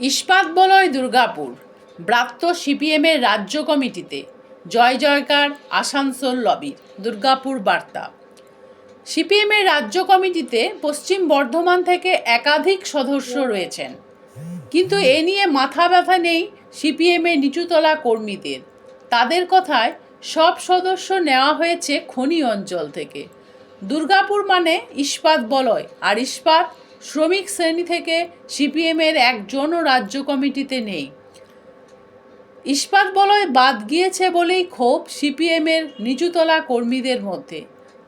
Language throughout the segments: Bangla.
ইস্পাত বলয় দুর্গাপুর, ব্রাত্য সিপিএমের রাজ্য কমিটিতে। জয় জয়কার, আসানসোল লবি, দুর্গাপুর বার্তা। সিপিএমের রাজ্য কমিটিতে পশ্চিম বর্ধমান থেকে একাধিক সদস্য রয়েছেন। কিন্তু এ নিয়ে মাথা ব্যথা নেই সিপিএমের নিচুতলা কর্মীদের। তাদের কথায় সব সদস্য নেওয়া হয়েছে খনি অঞ্চল থেকে। দুর্গাপুর মানে ইস্পাত বলয়, আর ইস্পাত শ্রমিক শ্রেণি থেকে সিপিএমের একজনও রাজ্য কমিটিতে নেই। ইস্পাত বলয় বাদ গিয়েছে বলেই ক্ষোভ সিপিএমের নিচুতলা কর্মীদের মধ্যে।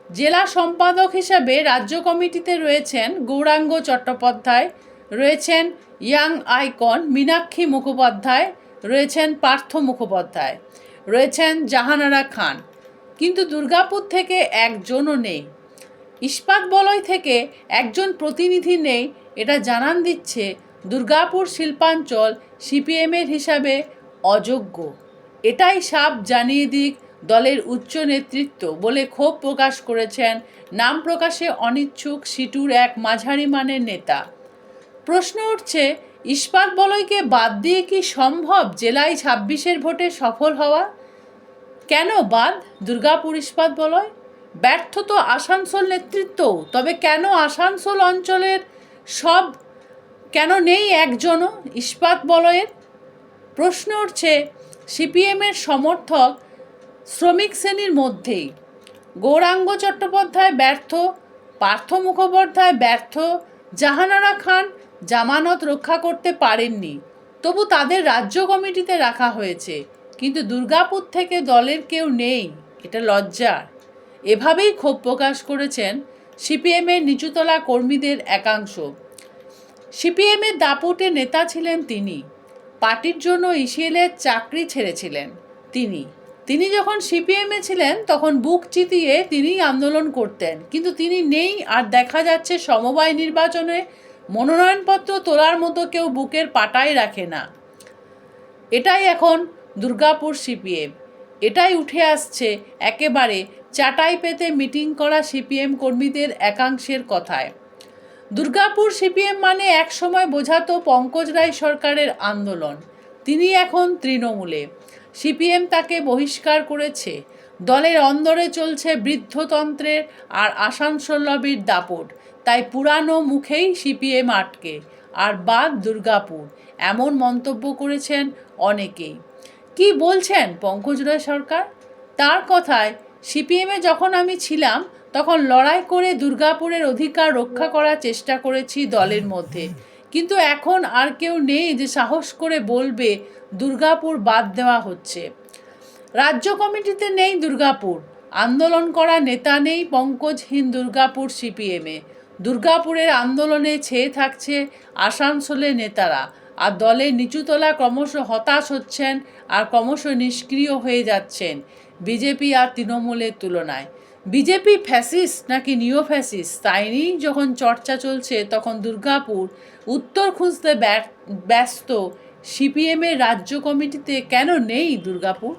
জেলা সম্পাদক হিসাবে রাজ্য কমিটিতে রয়েছেন গৌরাঙ্গ চট্টোপাধ্যায়, রয়েছেন ইয়াং আইকন মীনাক্ষী মুখোপাধ্যায়, রয়েছেন পার্থ মুখোপাধ্যায়, রয়েছেন জাহানারা খান। কিন্তু দুর্গাপুর থেকে একজনও নেই। ইস্পাত বলয় থেকে একজন প্রতিনিধি নেই, এটা জানান দিচ্ছে দুর্গাপুর শিল্পাঞ্চল সিপিএমের হিসাবে অযোগ্য। এটাই সাপ জানিয়ে দিক দলের উচ্চ নেতৃত্ব বলে ক্ষোভ প্রকাশ করেছেন নাম প্রকাশে অনিচ্ছুক সিটুর এক মাঝারি মানের নেতা। প্রশ্ন উঠছে, ইস্পাত বলয়কে বাদ দিয়ে কি সম্ভব জেলায় ছাব্বিশের ভোটে সফল হওয়া? কেন বাদ দুর্গাপুর ইস্পাত বলয়? ব্যর্থ তো আসানসোল নেতৃত্ব তবে কেন আসানসোল অঞ্চলের সব কেন নেই একজনও? ইস্পাত বলয়ের প্রশ্ন উঠছে সিপিএমের সমর্থক শ্রমিক শ্রেণির মধ্যেই। গৌরাঙ্গ চট্টোপাধ্যায় ব্যর্থ, পার্থ মুখোপাধ্যায় ব্যর্থ, জাহানারা খান জামানত রক্ষা করতে পারেননি। তবু তাদের রাজ্য কমিটিতে রাখা হয়েছে। কিন্তু দুর্গাপুর থেকে দলের কেউ নেই। এটা লজ্জার। এভাবেই ক্ষোভ প্রকাশ করেছেন সিপিএমের নিচুতলা কর্মীদের একাংশ। সিপিএমের দাপুটে নেতা ছিলেন তিনি। পার্টির জন্য ইসিএলের চাকরি ছেড়েছিলেন তিনি। তিনি যখন সিপিএমে ছিলেন, তখন বুক চিতিয়ে তিনি আন্দোলন করতেন। কিন্তু তিনি নেই, আর দেখা যাচ্ছে সমবায় নির্বাচনে মনোনয়নপত্র তোলার মতো কেউ বুকের পাটাই রাখে না। এটাই এখন দুর্গাপুর সিপিএম। এটাই উঠে আসছে একেবারে চাটাই পেতে মিটিং করা সিপিএম কর্মীদের একাংশের কথায়। দুর্গাপুর সিপিএম মানে একসময় বোঝাতো পঙ্কজ রায় সরকারের আন্দোলন। তিনি এখন তৃণমূলে। সিপিএম তাকে বহিষ্কার করেছে। দলের অন্দরে চলছে বৃদ্ধতন্ত্রের আর আসানসোল লবির দাপট। তাই পুরানো মুখেই সিপিএম আটকে। আর বাদ দুর্গাপুর। এমন মন্তব্য করেছেন অনেকেই। কি বলছেন পঙ্কজ রায় সরকার? তার কথায় সিপিএমে যখন আমি ছিলাম, তখন লড়াই করে দুর্গাপুরের অধিকার রক্ষা করার চেষ্টা করেছি দলের মধ্যে। কিন্তু এখন আর কেউ নেই যে সাহস করে বলবে, দুর্গাপুর বাদ দেওয়া হচ্ছে। রাজ্য কমিটিতে নেই দুর্গাপুর। আন্দোলন করা নেতা নেই পঙ্কজহীন দুর্গাপুর সিপিএমে। দুর্গাপুরের আন্দোলনে ছেয়ে থাকছে আসানসোলের নেতারা। আর দলে নিচুতলা ক্রমশ হতাশ হচ্ছেন আর ক্রমশ নিষ্ক্রিয় হয়ে যাচ্ছেন বিজেপি আর তৃণমূলের তুলনায়। বিজেপি ফ্যাসিস নাকি নিও ফ্যাসিস তাই নিয়েই যখন চর্চা চলছে, তখন দুর্গাপুর উত্তর খুঁজতে ব্যস্ত সিপিএমের রাজ্য কমিটিতে কেন নেই দুর্গাপুর?